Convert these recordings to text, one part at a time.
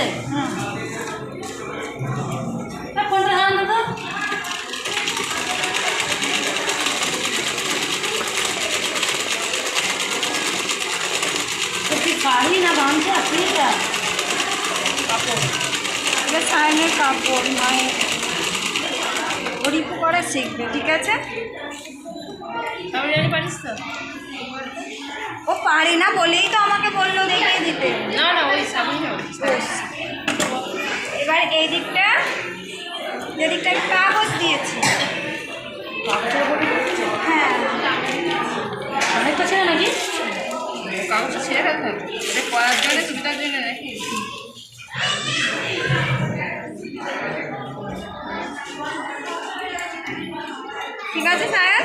আছে? কোনটা হারান দাদা। শাড়ি না গামছা? কিটা কাপড় এটা সাইনের কাপড় নয় গরিব পড়া শিখবে ঠিক আছে? তাহলে জানি পারিস তো। ও পারে না বলেই তো আমাকে বলল দেখিয়ে দিতে। না না ওই সাবুন এবার এই দিকটা এদিকটা আমি কাগজ দিয়েছি। হ্যাঁ। অনেকটা ছিল নাকি? কাগজটা ছেড়ে রাখতে হবে পড়ার জন্য সুবিধার জন্য নাকি? ঠিক আছে সায়ন?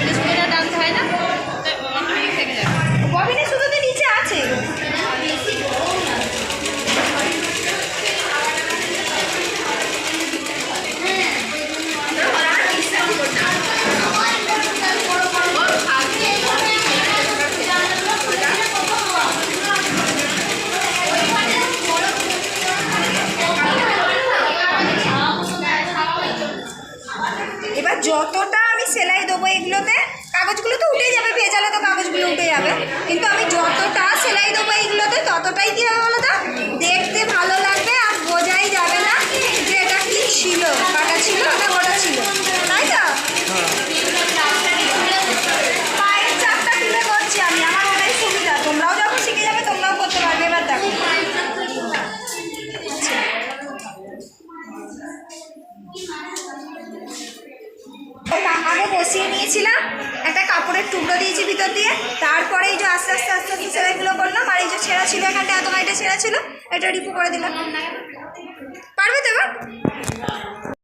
খুলে গেলে টানতে হয় না? তাই অটোমেটিক থেকে যাবে। ববিনে শুধু তো নিচে আছে। এবার যতটা দেবো এগুলোতে। কাগজগুলো তো উঠে যাবে, ভেজালে তো কাগজগুলো উঠে যাবে। কিন্তু আমি যতটা সেলাই দেবো এইগুলোতে ততটাই কাপড়ের টুকরো দিয়েছি ভিতর দিয়ে। তারপরে এই যে আস্তে আস্তে আস্তে আস্তে সেলাইগুলো করলাম, আর এই যে ছেঁড়া ছিল এখানটা এত এটা ছেঁড়া ছিল, এটা রিপু করে দিলাম। পারবে তো এবার?